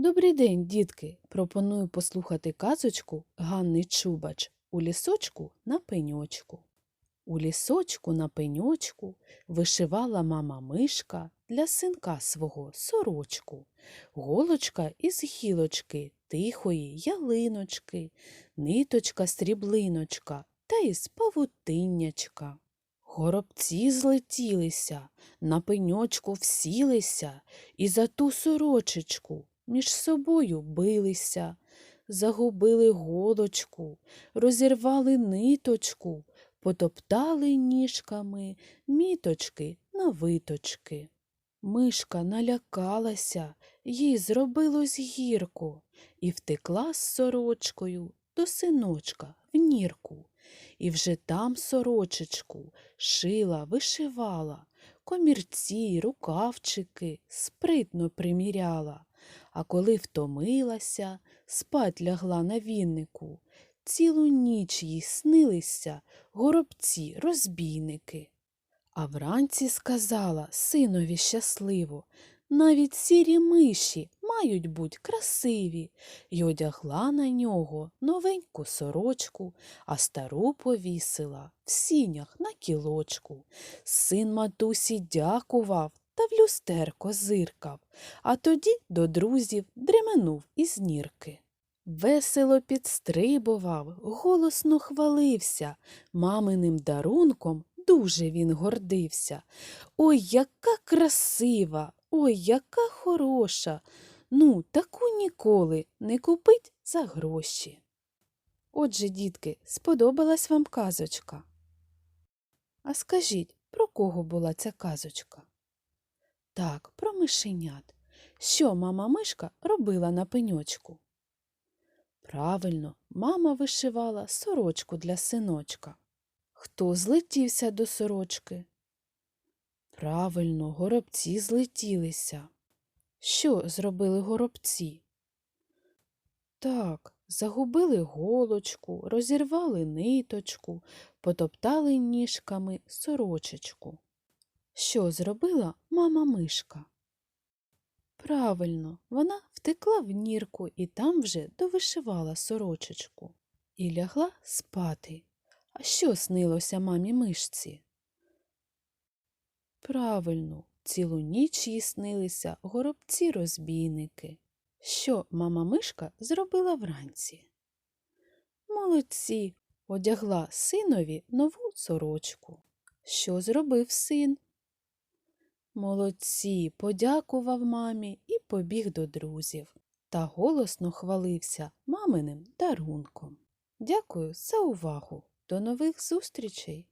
Добрий день, дітки! Пропоную послухати казочку Ганни Чубач у лісочку на пеньочку. У лісочку на пеньочку вишивала мама мишка для синка свого сорочку. Голочка із гілочки тихої ялиночки, ниточка сріблиночка та із павутиннячка. Горобці злетілися, на пеньочку всілися і за ту сорочечку між собою билися, загубили голочку, розірвали ниточку, потоптали ніжками міточки на виточки. Мишка налякалася, їй зробилось гірко, і втекла з сорочкою до синочка в нірку. І вже там сорочечку шила, вишивала, комірці, рукавчики спритно приміряла. А коли втомилася, спать лягла на віннику. Цілу ніч їй снилися горобці, розбійники. А вранці сказала синові щасливо, навіть сірі миші мають бути красиві, й одягла на нього новеньку сорочку, а стару повісила в сінях на кілочку. Син матусі дякував та в люстерко зиркав, а тоді до друзів дременув із нірки. Весело підстрибував, голосно хвалився, маминим дарунком дуже він гордився. Ой, яка красива, ой, яка хороша. Ну, таку ніколи не купить за гроші. Отже, дітки, сподобалась вам казочка. А скажіть, про кого була ця казочка? Так, про мишенят. Що мама мишка робила на пеньочку? Правильно, мама вишивала сорочку для синочка. Хто злетівся до сорочки? Правильно, горобці злетілися. Що зробили горобці? Так, загубили голочку, розірвали ниточку, потоптали ніжками сорочечку. Що зробила мама мишка? Правильно, вона втекла в нірку і там вже довишивала сорочечку і лягла спати. А що снилося мамі мишці? Правильно, цілу ніч їй снилися горобці-розбійники. Що мама мишка зробила вранці? Молодці, одягла синові нову сорочку. Що зробив син? Молодці, подякував мамі і побіг до друзів та голосно хвалився маминим дарунком. Дякую за увагу. До нових зустрічей!